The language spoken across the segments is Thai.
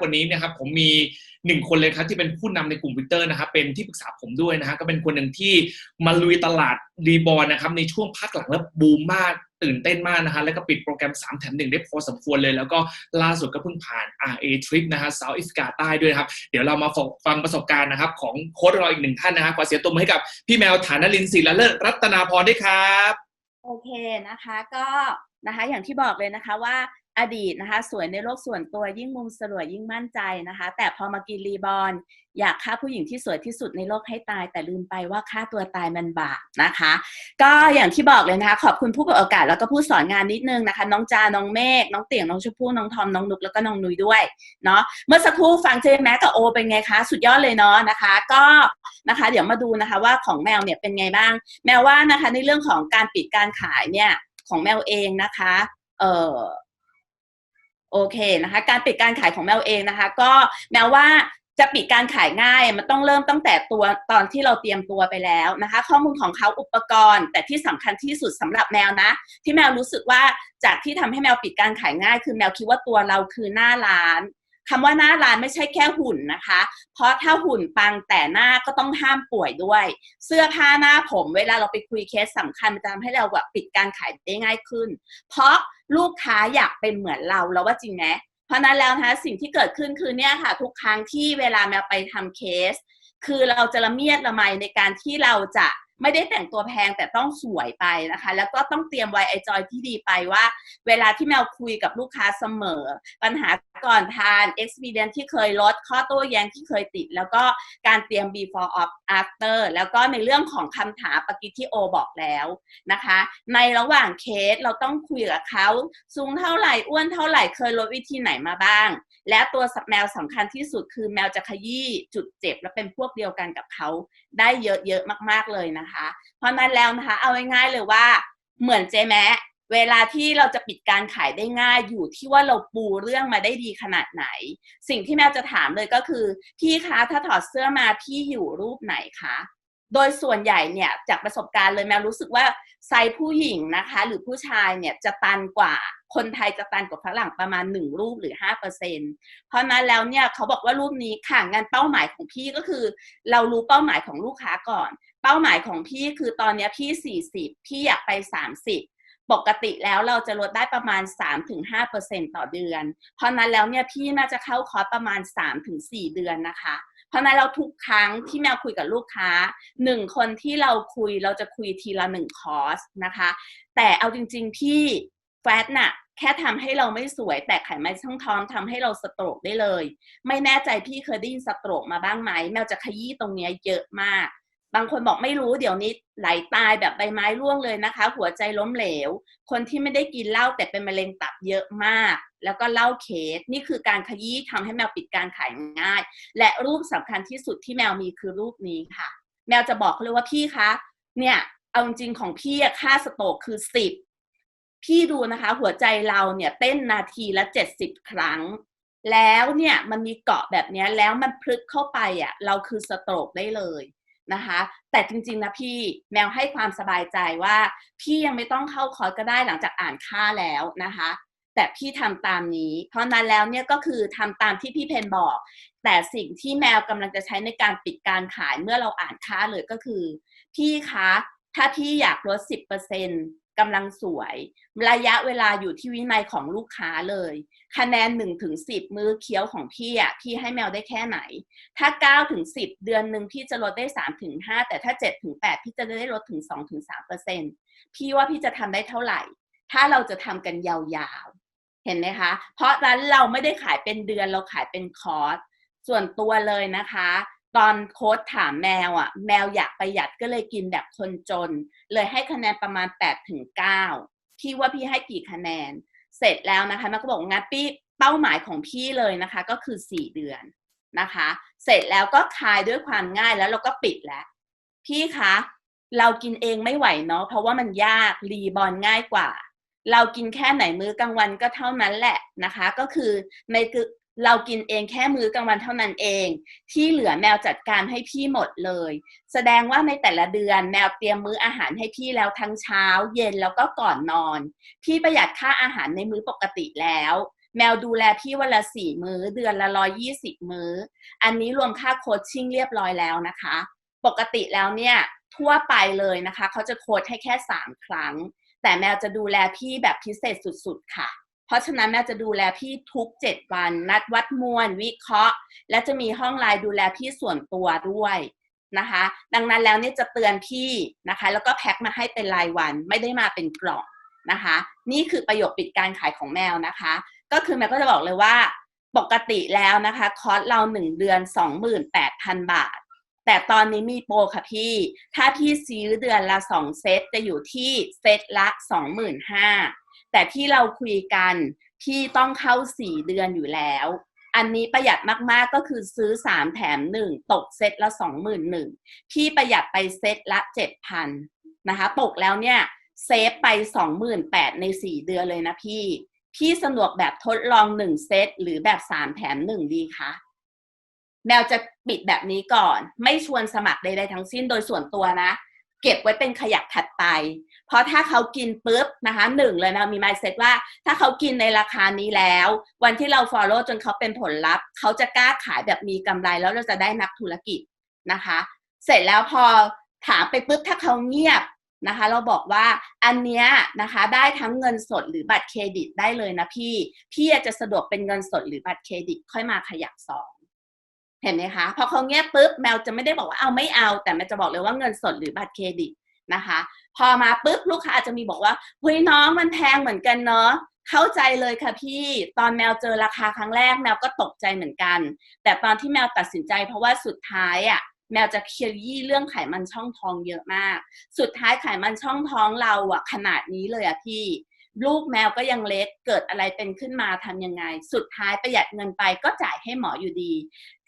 กว่านี้นะครับผมมีหนึ่งคนเลยครับที่เป็นผู้นำในกลุ่มวิกเตอร์นะครับเป็นที่ปรึกษาผมด้วยนะฮะก็เป็นคนหนึ่งที่มาลุยตลาดรีบอลนะครับในช่วงภาคหลังแล้วบูมมากตื่นเต้นมากนะฮะแล้วก็ปิดโปรแกรม 3 แถมหนึ่งได้พอสมควรเลย แล้วก็ล่าสุดก็เพิ่งผ่าน RA Trip นะฮะ South East กาใต้ด้วยครับ เดี๋ยวเรามาฟังประสบการณ์นะครับ ของโค้ชเราอีกหนึ่งท่านนะครับขอเสียตัวมือให้กับพี่แมวฐานลินศิลาเลิศรัตนาพรด้วยครับ โอเคนะคะก็นะคะอย่างที่บอกเลยนะคะว่า อดีตนะคะ สวยในโลกส่วนตัวยิ่งมุมสลวยยิ่งมั่นใจนะคะ แต่พอมากินรีบอลอยากฆ่าผู้หญิงที่สวยที่สุดในโลกให้ตาย แต่ลืมไปว่าฆ่าตัวตายมันบาปนะคะ ก็อย่างที่บอกเลยนะคะ ขอบคุณผู้เปิดโอกาสแล้วก็ผู้สอนงานนิดนึงนะคะ น้องจาน้องเมฆน้องเตียงน้องชมพู่น้องทอมน้องนุกแล้วก็น้องนุยด้วยเนาะเมื่อสักครู่ฟังเจแม็กกับโอเป็นไงคะสุดยอดเลยเนาะนะคะ ก็นะคะ เดี๋ยวมาดูนะคะว่าของแมวเนี่ยเป็นไงบ้าง แมวว่านะคะในเรื่องของการปิดการขายเนี่ยของแมวเองนะคะ เอ่อ โอเคนะคะ การปิดการขายของแมวเองนะคะ ก็แม้ว่าจะปิดการขายง่ายมันต้องเริ่มตั้งแต่ตัวตอนที่เราเตรียมตัวไปแล้วนะคะ ข้อมูลของเขาอุปกรณ์ แต่ที่สำคัญที่สุดสำหรับแมวนะ ที่แมวรู้สึกว่าจากที่ทำให้แมวปิดการขายง่าย คือแมวคิดว่าตัวเราคือหน้าร้าน คำว่าหน้าร้านไม่ใช่แค่หุ่นนะคะ เพราะถ้าหุ่นปังแต่หน้าก็ต้องห้ามป่วยด้วย เสื้อผ้าหน้าผมเวลาเราไปคุยเคสสำคัญมันจะทำให้เราแบบปิดการขายได้ง่ายขึ้น เพราะลูกค้าอยากเป็นเหมือนเราแล้วว่าจริงไหมเพราะนั้นแล้วนะคะสิ่งที่เกิดขึ้นคือเนี่ยค่ะ ทุกครั้งที่เวลาแมวไปทำเคส คือเราจะละเมียดละไมในการที่เราจะ ไม่ได้แต่งตัวแพงแต่ต้องสวยไปนะคะ แล้วก็ต้องเตรียมไว้ไอจอยที่ดีไปว่า เวลาที่แมวคุยกับลูกค้าเสมอ ปัญหาก่อนทาน experience ที่เคยลดข้อโต้แย้งที่เคยติด แล้วก็การเตรียม before of after แล้วก็ในเรื่องของคำถามปกิที่โอบอกแล้วนะคะ ในระหว่างเคสเราต้องคุยกับเขาสูงเท่าไหร่อ้วนเท่าไหร่เคยลดวิธีไหนมาบ้าง และตัวแมวสำคัญที่สุดคือแมวจะขยี้จุดเจ็บและเป็นพวกเดียวกันกับเขาได้เยอะๆมาก ๆเลยนะคะเพราะนั้นแล้วนะคะ เอาง่ายๆเลยว่าเหมือนเจแมเวลาที่เราจะปิดการขายได้ง่ายอยู่ที่ว่าเราปูเรื่องมาได้ดีขนาดไหน สิ่งที่แม่จะถามเลยก็คือ พี่คะถ้าถอดเสื้อมาพี่อยู่รูปไหนคะ โดยส่วนใหญ่เนี่ยจากประสบการณ์เลยแมวรู้สึกว่าไซส์ผู้หญิงนะคะ หรือผู้ชายเนี่ยจะตันกว่าคนไทยจะตันกว่าฝรั่งประมาณ 1 รูปหรือ 5%เพราะนั้นแล้วเนี่ยเขาบอกว่ารูปนี้ค่ะงานเป้าหมายของพี่ก็คือ เรารู้เป้าหมายของลูกค้าก่อน เป้าหมายของพี่คือตอนนี้พี่ 40 พี่อยากไป 30ปกติแล้วเราจะลดได้ประมาณ 3-5%ต่อเดือน เพราะนั้นแล้วเนี่ยพี่น่าจะเข้าคอร์สประมาณ 3-4 เดือนนะคะ เพราะนั้นเราทุกครั้งที่แมวคุยกับลูกค้าหนึ่งคนที่เราคุยเราจะคุยทีละหนึ่งคอร์สนะคะ แต่เอาจริงๆพี่แฟตน่ะแค่ทำให้เราไม่สวย แต่ไขมันช่องท้องทำให้เราสโตรกได้เลย ไม่แน่ใจพี่เคยได้ยินสโตรกมาบ้างไหมแมวจะขยี้ตรงนี้เยอะมาก บางคนบอกไม่รู้เดี๋ยวนี้ไหลตายแบบใบไม้ร่วงเลยนะคะ หัวใจล้มเหลว คนที่ไม่ได้กินเหล้าแต่เป็นมะเร็งตับเยอะมาก แล้วก็เหล้าเคสนี่คือการขยี้ทำให้แมวปิดการขายง่าย และรูปสำคัญที่สุดที่แมวมีคือรูปนี้ค่ะ แมวจะบอกเขาเลยว่าพี่คะเนี่ยเอาจริงของพี่ค่าสโตรกคือสิบพี่ดูนะคะ หัวใจเราเนี่ยเต้นนาทีละเจ็ดสิบครั้ง แล้วเนี่ยมันมีเกาะแบบนี้แล้วมันพลึกเข้าไปอะ เราคือสโตรกได้เลย นะคะ แต่จริงๆนะพี่แมวให้ความสบายใจว่า พี่ยังไม่ต้องเข้าคอร์สก็ได้หลังจากอ่านค่าแล้วนะคะ แต่พี่ทำตามนี้ เพราะนั้นแล้วเนี่ยก็คือทำตามที่พี่เพนบอก แต่สิ่งที่แมวกำลังจะใช้ในการปิดการขายเมื่อเราอ่านค่าเลยก็คือ พี่คะถ้าพี่อยากลด 10% กำลังสวย ระยะเวลาอยู่ที่วินัยของลูกค้าเลย คะแนน1ถึง10 มือเคี้ยวของพี่อะพี่ให้แมวได้แค่ไหน ถ้า9ถึง10 เดือนหนึ่งพี่จะลดได้3ถึง5แต่ถ้า7ถึง8พี่จะได้ลดถึง2ถึง3เปอร์เซ็นพี่ว่าพี่จะทำได้เท่าไหร่ ถ้าเราจะทำกันยาวๆ เห็นไหมคะ เพราะนั้นเราไม่ได้ขายเป็นเดือนเราขายเป็นคอร์สส่วนตัวเลยนะคะ ตอนโค้ดถามแมวอะ แมวอยากประหยัดก็เลยกินแบบคนจน เลยให้คะแนนประมาณ8ถึง9พี่ว่าพี่ให้กี่คะแนน เสร็จแล้วนะคะแม่ก็บอกงั้นพี่เป้าหมายของพี่เลยนะคะ ก็คือ 4 เดือนนะคะ เสร็จแล้วก็คลายด้วยความง่ายแล้วเราก็ปิดแล้ว พี่คะเรากินเองไม่ไหวเนาะเพราะว่ามันยากรีบอลง่ายกว่า เรากินแค่ไหนมื้อกลางวันก็เท่านั้นแหละนะคะ ก็คือใน เรากินเองแค่มื้อกลางวันเท่านั้นเอง ที่เหลือแมวจัดการให้พี่หมดเลย แสดงว่าในแต่ละเดือนแมวเตรียมมื้ออาหารให้พี่แล้วทั้งเช้า เย็นแล้วก็ก่อนนอน พี่ประหยัดค่าอาหารในมื้อปกติแล้ว แมวดูแลพี่วันละสี่มื้อ เดือนละร้อยี่สิบมื้อ อันนี้รวมค่าโคชชิ่งเรียบร้อยแล้วนะคะ ปกติแล้วเนี่ยทั่วไปเลยนะคะ เขาจะโค้ดให้แค่สามครั้ง แต่แมวจะดูแลพี่แบบพิเศษสุดๆค่ะ เพราะฉะนั้นแมวจะดูแลพี่ทุก7วัน นัดวัดมวลวิเคราะห์ และจะมีห้องไลน์ดูแลพี่ส่วนตัวด้วยนะคะ ดังนั้นแล้วเนี่ยจะเตือนพี่นะคะ แล้วก็แพ็คมาให้เป็นรายวันไม่ได้มาเป็นกล่องนะคะ นี่คือประโยคปิดการขายของแมวนะคะ ก็คือแมวก็จะบอกเลยว่าปกติแล้วนะคะ คอร์สเรา1เดือน 28,000 บาท แต่ตอนนี้มีโปรค่ะพี่ ถ้าพี่ซื้อเดือนละ 2 เซตจะอยู่ที่เซตละ 25,000 แต่ที่เราคุยกันพี่ต้องเข้า4เดือนอยู่แล้ว อันนี้ประหยัดมากๆก็คือซื้อ3แถม1ตกเซตละ21,000พี่ประหยัดไปเซตละ7,000นนะคะ ตกแล้วเนี่ยเซฟไป28,000ใน4เดือนเลยนะพี่ พี่สะดวกแบบทดลอง1เซตหรือแบบ3แถม1ดีคะแมวจะปิดแบบนี้ก่อน ไม่ชวนสมัครใดๆทั้งสิ้นโดยส่วนตัวนะ เก็บไว้เป็นขยักถัดไป เพราะถ้าเขากินปุ๊บนะคะหนึ่งเลยนะมี mindset ว่า ถ้าเขากินในราคานี้แล้ว วันที่เรา follow จนเขาเป็นผลลัพธ์ เขาจะกล้าขายแบบมีกำไรแล้วเราจะได้นักธุรกิจนะคะ เสร็จแล้วพอถามไปปุ๊บถ้าเขาเงียบนะคะ เราบอกว่าอันเนี้ยนะคะได้ทั้งเงินสดหรือบัตรเครดิตได้เลยนะพี่ พี่อาจจะสะดวกเป็นเงินสดหรือบัตรเครดิตค่อยมาขยักสอง เห็นไหมคะ พอเขาเงียบปุ๊บแมวจะไม่ได้บอกว่าเอาไม่เอา แต่แมวจะบอกเลยว่าเงินสดหรือบัตรเครดิตนะคะ พอมาปุ๊บลูกค้าอาจจะมีบอกว่าเฮ้ยน้องมันแพงเหมือนกันเนาะเข้าใจเลยค่ะพี่ตอนแมวเจอราคาครั้งแรกแมวก็ตกใจเหมือนกัน แต่ตอนที่แมวตัดสินใจเพราะว่าสุดท้ายอะแมวจะเคลียร์ยี่เรื่องไขมันช่องท้องเยอะมาก สุดท้ายไขมันช่องท้องเราอะขนาดนี้เลยอะพี่ ลูกแมวก็ยังเล็กเกิดอะไรเป็นขึ้นมาทำยังไง สุดท้ายประหยัดเงินไปก็จ่ายให้หมออยู่ดี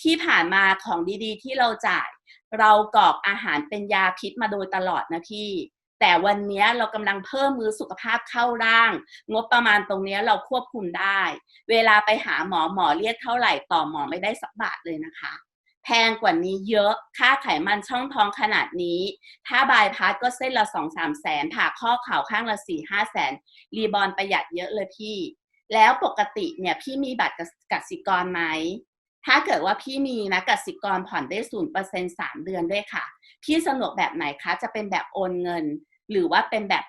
ที่ผ่านมาของดีๆ ที่เราจ่าย เรากรอกอาหารเป็นยาพิษมาโดยตลอดนะพี่ แต่วันนี้เรากำลังเพิ่มมือสุขภาพเข้าร่าง งบประมาณตรงนี้เราควบคุมได้ เวลาไปหาหมอหมอเรียกเท่าไหร่ต่อหมอไม่ได้สักบาทเลยนะคะ พงกว่านี้เยอะ ค่าไขมันช่องท้องขนาดนี้ ถ้าบายพาสก็เส้นละสองสามแสนผ่าข้อเข่าข้างละสี่ห้าแสน รีบอลประหยัดเยอะเลยพี่ แล้วปกติเนี่ยพี่มีบัตรกสิกรไหม ถ้าเกิดว่าพี่มีนะกสิกรผ่อนได้ศูนย์เปอร์เซ็นสามเดือนด้วยค่ะ พี่สะดวกแบบไหนคะ จะเป็นแบบโอนเงิน หรือว่าเป็นแบบ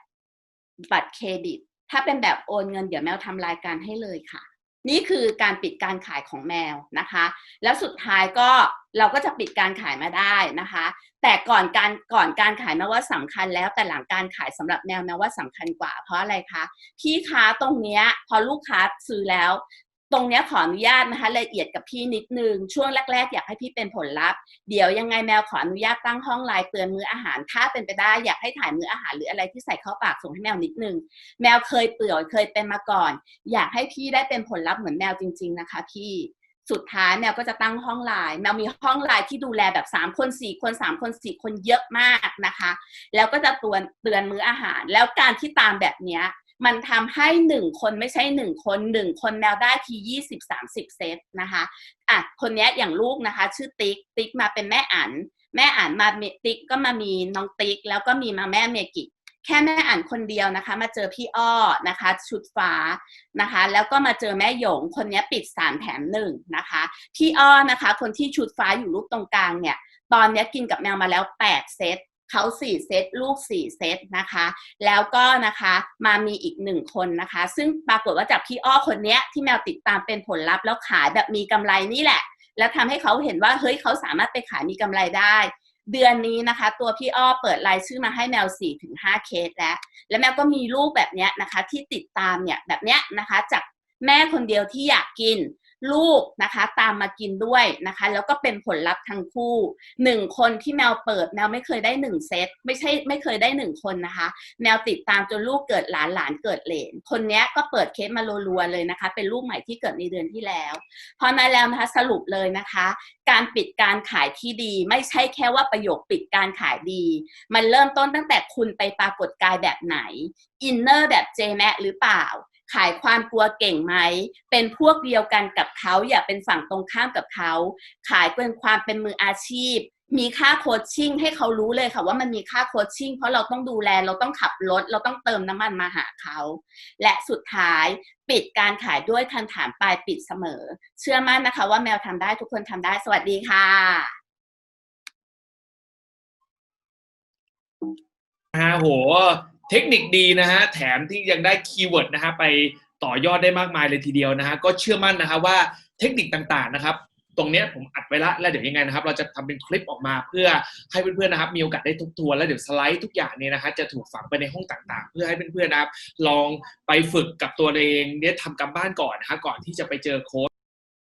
บัตรเครดิต ถ้าเป็นแบบโอนเงิน เดี๋ยวแมวทำรายการให้เลยค่ะ นี่คือการปิดการขายของแมวนะคะ แล้วสุดท้ายก็เราก็จะปิดการขายมาได้นะคะ แต่ก่อนการก่อนการขายแมวว่าสำคัญแล้วแต่หลังการขายสำหรับแมวแมวว่าสำคัญกว่า เพราะอะไรคะพี่ค้าตรงเนี้ยพอลูกค้าซื้อแล้ว ตรงนี้ขออนุญาตนะคะละเอียดกับพี่นิดนึง ช่วงแรก ๆ อยากให้พี่เป็นผลลัพธ์ เดี๋ยวยังไงแมวขออนุญาตตั้งห้องไลน์เตือนมื้ออาหาร ถ้าเป็นไปได้อยากให้ถ่ายมื้ออาหารหรืออะไรที่ใส่เข้าปากส่งให้แมวนิดนึง แมวเคยเปื่อยเคยเป็นมาก่อน อยากให้พี่ได้เป็นผลลัพธ์เหมือนแมวจริง ๆ นะคะ พี่สุดท้ายแมวก็จะตั้งห้องไลน์แมวมีห้องไลน์ที่ดูแลแบบ 3 คน 4 คน 3 คน 4 คนเยอะมากนะคะ แล้วก็จะเตือนเตือนมื้ออาหาร แล้วการที่ตามแบบเนี้ย มันทำให้หนึ่งคนไม่ใช่หนึ่งคนหนึ่งคนแมวได้ทียี่สิบสามสิบเซตนะคะอะคนนี้อย่างลูกนะคะ ชื่อติ๊กติ๊กมาเป็นแม่อันแม่อันมาติ๊กก็มามีน้องติ๊ก แล้วก็มีมาแม่เมกิ แค่แม่อ่านคนเดียวนะคะ มาเจอพี่อ้อนะคะ ชุดฟ้านะคะ แล้วก็มาเจอแม่หยงคนนี้ปิดสามแถมหนึ่งนะคะ พี่อ้อนะคะ คนที่ชุดฟ้าอยู่รูปตรงกลางเนี่ย ตอนนี้กินกับแมวมาแล้วแปดเซต เขาสี่เซตลูกสี่เซตนะคะ แล้วก็นะคะมามีอีกหนึ่งคนนะคะ ซึ่งปรากฏว่าจากพี่อ้อคนเนี้ยที่แมวติดตามเป็นผลลัพธ์แล้วขายแบบมีกำไรนี่แหละ แล้วทำให้เขาเห็นว่าเฮ้ยเขาสามารถไปขายมีกำไรได้เดือนนี้นะคะ ตัวพี่อ้อเปิดรายชื่อมาให้แมว4ถึง5เคสแล้ว แล้วแมวก็มีลูกแบบเนี้ยนะคะ ที่ติดตามเนี่ยแบบเนี้ยนะคะ จาก แม่คนเดียวที่อยากกินลูกนะคะตามมากินด้วยนะคะ แล้วก็เป็นผลลัพธ์ทั้งคู่หนึ่งคนที่แมวเปิดแมวไม่เคยได้หนึ่งเซตไม่ใช่ไม่เคยได้หนึ่งคนนะคะ แมวติดตามจนลูกเกิดหลานหลานเกิดเหลน คนนี้ก็เปิดเคสมารัวๆเลยนะคะ เป็นลูกใหม่ที่เกิดในเดือนที่แล้ว เพราะนั้นแล้วนะคะสรุปเลยนะคะ การปิดการขายที่ดี ไม่ใช่แค่ว่าประโยคปิดการขายดี มันเริ่มต้นตั้งแต่คุณไปปรากฏกายแบบไหนอินเนอร์แบบเจแมหรือเปล่า ขายความกลัวเก่งไหม เป็นพวกเดียวกันกับเขาอย่าเป็นฝั่งตรงข้ามกับเขา ขายเป็นความเป็นมืออาชีพ มีค่าโคชชิ่งให้เขารู้เลยค่ะว่ามันมีค่าโคชชิ่งเพราะเราต้องดูแลเราต้องขับรถ เราต้องเติมน้ำมันมาหาเขา และสุดท้ายปิดการขายด้วยคำถามปลายปิดเสมอ เชื่อมั่นนะคะ ว่าแมวทำได้ทุกคนทำได้สวัสดีค่ะฮะโห เทคนิคดีนะฮะแถมที่ยังได้คีย์เวิร์ดนะฮะไปต่อยอดได้มากมายเลยทีเดียวนะฮะก็เชื่อมั่นนะฮะว่าเทคนิคต่างๆนะครับ ตรงนี้ผมอัดไว้ละแล้วเดี๋ยวยังไงนะครับ เราจะทำเป็นคลิปออกมาเพื่อให้เพื่อนๆนะครับ มีโอกาสได้ทบทวนแล้วเดี๋ยวสไลด์ทุกอย่างเนี่ยนะฮะจะถูกฝังไปในห้องต่างๆ เพื่อให้เพื่อนๆนะครับ ลองไปฝึกกับตัวเองเนี่ยทำการบ้านก่อนนะฮะก่อนที่จะไปเจอโค้